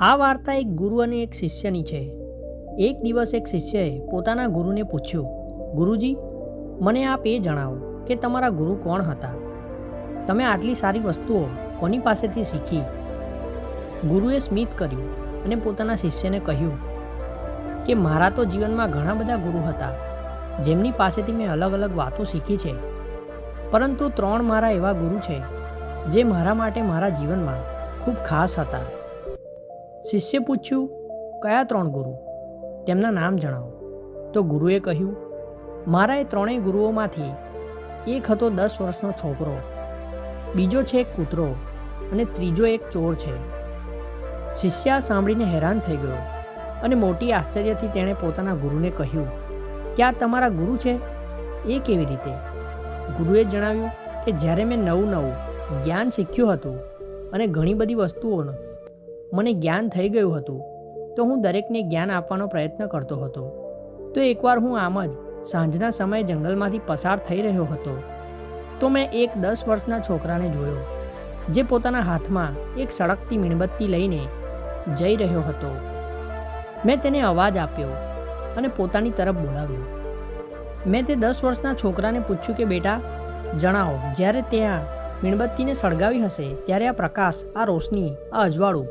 આ વાર્તા એક ગુરુ અને એક શિષ્યની છે. એક દિવસ એક શિષ્યએ પોતાના ગુરુને પૂછ્યું, ગુરુજી, મને આપ એ જણાવો કે તમારા ગુરુ કોણ હતા? તમે આટલી સારી વસ્તુઓ કોની પાસેથી શીખી? ગુરુએ સ્મિત કર્યું અને પોતાના શિષ્યને કહ્યું, કે મારા તો જીવનમાં ઘણા બધા ગુરુ હતા, જેમની પાસેથી મેં અલગ અલગ વાતો શીખી છે. પરંતુ ત્રણ મારા એવા ગુરુ છે, જે મારા માટે મારા જીવનમાં ખૂબ ખાસ હતા. શિષ્ય પૂછ્યું, કયા ત્રણ ગુરુ? તેમના નામ જણાવો. તો ગુરુએ કહ્યું, મારા એ ત્રણેય ગુરુઓમાંથી એક હતો દસ વર્ષનો છોકરો, બીજો છે એક કૂતરો અને ત્રીજો એક ચોર છે. શિષ્ય આ સાંભળીને હેરાન થઈ ગયો અને મોટી આશ્ચર્યથી તેણે પોતાના ગુરુને કહ્યું, કે આ તમારા ગુરુ છે? એ કેવી રીતે? ગુરુએ જણાવ્યું કે જ્યારે મેં નવું નવું જ્ઞાન શીખ્યું હતું અને ઘણી બધી વસ્તુઓનું મને જ્ઞાન થઈ ગયું હતું, તો હું દરેકને જ્ઞાન આપવાનો પ્રયત્ન કરતો હતો. તો એકવાર હું આમ જ સાંજના સમયે જંગલમાંથી પસાર થઈ રહ્યો હતો, તો મેં એક દસ વર્ષના છોકરાને જોયો, જે પોતાના હાથમાં એક સળગતી મીણબત્તી લઈને જઈ રહ્યો હતો. મેં તેને અવાજ આપ્યો અને પોતાની તરફ બોલાવ્યો. મેં તે દસ વર્ષના છોકરાને પૂછ્યું કે, બેટા, જણાવો, જ્યારે ત્યાં મીણબત્તીને સળગાવી હશે, ત્યારે આ પ્રકાશ, આ રોશની, આ અજવાળું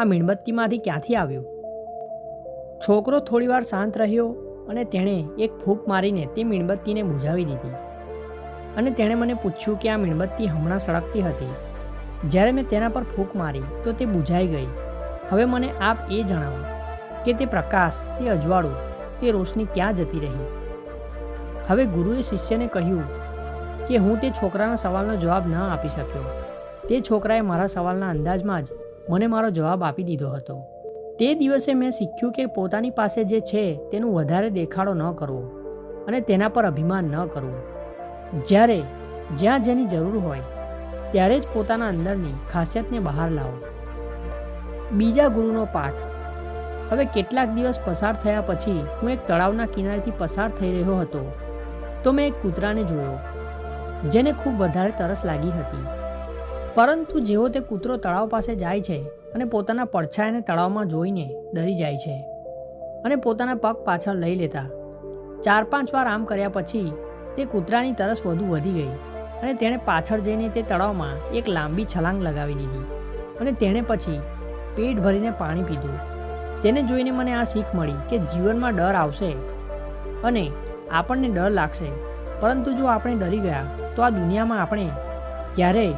આ મીણબત્તીમાંથી ક્યાંથી આવ્યું? છોકરો થોડીવાર શાંત રહ્યો અને તેણે એક ફૂંક મારીને તે મીણબત્તીને બુઝાવી દીધી. અને તેણે મને પૂછ્યું કે આ મીણબત્તી હમણાં સળગતી હતી. જ્યારે મેં તેના પર ફૂંક મારી, તો તે બુઝાઈ ગઈ. હવે મને આપ એ જણાવો કે તે પ્રકાશ, તે અજવાળું, તે રોશની ક્યાં જતી રહી? હવે ગુરુએ શિષ્યને કહ્યું કે હું તે છોકરાના સવાલનો જવાબ ન આપી શક્યો. તે છોકરાએ મારા સવાલના અંદાજમાં જ મને મારો જવાબ આપી દીધો હતો. તે દિવસે મેં શીખ્યું કે પોતાની પાસે જે છે તેનું વધારે દેખાડો ન કરવો અને તેના પર અભિમાન ન કરવું. જ્યારે જ્યાં જેની જરૂર હોય, ત્યારે જ પોતાના અંદરની ખાસિયતને બહાર લાવો. બીજા ગુરુનો પાઠ. હવે કેટલાક દિવસ પસાર થયા પછી હું એક તળાવના કિનારેથી પસાર થઈ રહ્યો હતો. તો મેં એક કૂતરાને જોયો, જેને ખૂબ વધારે તરસ લાગી હતી. પરંતુ જેવો તે કૂતરો તળાવ પાસે જાય છે અને પોતાના પડછાયાને તળાવમાં જોઈને ડરી જાય છે અને પોતાના પગ પાછળ લઈ લેતા, ચાર પાંચ વાર આમ કર્યા પછી તે કૂતરાની તરસ વધુ વધી ગઈ અને તેણે પાછળ જઈને તે તળાવમાં એક લાંબી છલાંગ લગાવી દીધી અને તેણે પછી પેટ ભરીને પાણી પીધું. તેને જોઈને મને આ શીખ મળી કે જીવનમાં ડર આવશે અને આપણને ડર લાગશે. પરંતુ જો આપણે ડરી ગયા તો આ દુનિયામાં આપણે ક્યારેય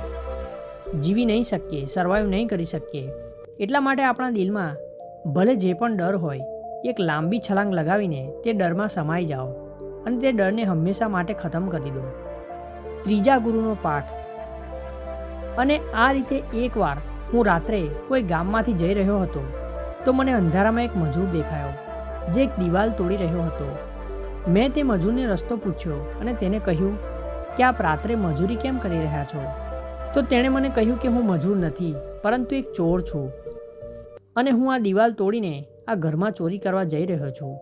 જીવી નહીં શકીએ સર્વાઈવ નહીં કરી શકીએ. એટલા માટે આપણા દિલમાં ભલે જે પણ ડર હોય, એક લાંબી છલાંગ લગાવીને તે ડરમાં સમાઈ જાઓ અને તે ડરને હંમેશા માટે ખતમ કરી દો. ત્રીજા ગુરુનો પાઠ. અને આ રીતે એકવાર હું રાત્રે કોઈ ગામમાંથી જઈ રહ્યો હતો, તો મને અંધારામાં એક મજૂર દેખાયો, જે એક દિવાલ તોડી રહ્યો હતો. મેં તે મજૂરને રસ્તો પૂછ્યો અને તેને કહ્યું કે આપ રાત્રે મજૂરી કેમ કરી રહ્યા છો? તો તેણે મને કહ્યું કે હું મજૂર નથી, પરંતુ એક ચોર છું. અને હું આ દિવાલ તોડીને આ ઘરમાં ચોરી કરવા જઈ રહ્યો છું.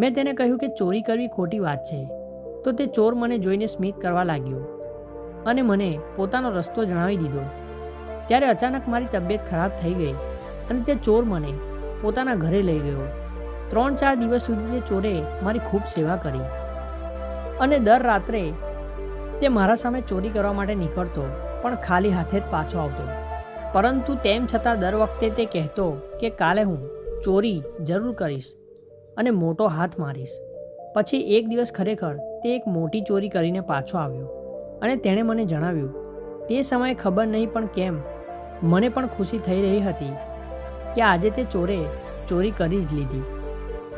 મેં તેને કહ્યું કે ચોરી કરવી ખોટી વાત છે. તો તે ચોર મને જોઈને સ્મિત કરવા લાગ્યો અને મને પોતાનો રસ્તો જણાવી દીધો. ત્યારે અચાનક મારી તબિયત ખરાબ થઈ ગઈ અને તે ચોર મને પોતાના ઘરે લઈ ગયો. ત્રણ ચાર દિવસ સુધી તે ચોરે મારી ખૂબ સેવા કરી. અને દર રાત્રે તે મારા સામે ચોરી કરવા માટે નીકળતો પણ ખાલી હાથે જ પાછો આવતો. પરંતુ તેમ છતાં દર વખતે તે કહેતો કે કાલે હું ચોરી જરૂર કરીશ અને મોટો હાથ મારીશ. પછી એક દિવસ ખરેખર તે એક મોટી ચોરી કરીને પાછો આવ્યો અને તેણે મને જણાવ્યું, તે સમયે ખબર નહીં પણ કેમ, મને પણ ખુશી થઈ રહી હતી કે આજે તે ચોરે ચોરી કરી જ લીધી.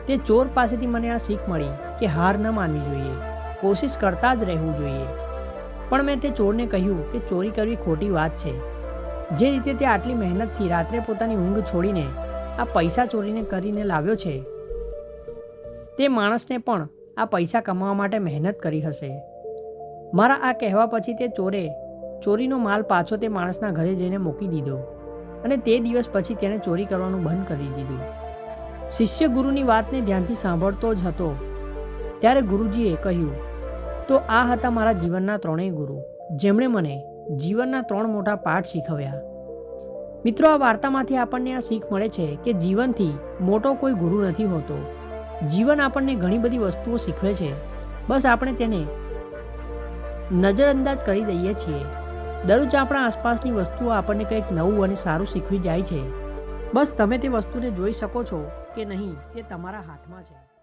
તે ચોર પાસેથી મને આ શીખ મળી કે હાર ન માનવી જોઈએ, કોશિશ કરતા જ રહેવું જોઈએ. પણ મેં તે ચોરને કહ્યું કે ચોરી કરવી ખોટી વાત છે. જે રીતે તે આટલી મહેનતથી રાત્રે પોતાની ઊંઘ છોડીને આ પૈસા ચોરીને કરીને લાવ્યો છે, તે માણસને પણ આ પૈસા કમાવા માટે મહેનત કરી હશે. મારા આ કહેવા પછી તે ચોરે ચોરીનો માલ પાછો તે માણસના ઘરે જઈને મૂકી દીધો અને તે દિવસ પછી તેણે ચોરી કરવાનું બંધ કરી દીધું. શિષ્ય ગુરુની વાતને ધ્યાનથી સાંભળતો જ હતો. ત્યારે ગુરુજીએ કહ્યું તો આ હતા મારા જીવનના ત્રણેય ગુરુ, જેમણે મને જીવનના ત્રણ મોટા પાઠ શીખવ્યા. મિત્રો, આ વાર્તામાંથી આપણને આ શીખ મળે છે કે જીવનથી મોટો કોઈ ગુરુ નથી હોતો. જીવન આપણને ઘણી બધી વસ્તુઓ શીખવે છે. બસ આપણે તેને નજરઅંદાજ કરી દઈએ છીએ. દરરોજ આપણા આસપાસની વસ્તુઓ આપણને કંઈક નવું અને સારું શીખવી જાય છે. બસ તમે તે વસ્તુને જોઈ શકો છો કે નહીં, તે તમારા હાથમાં છે.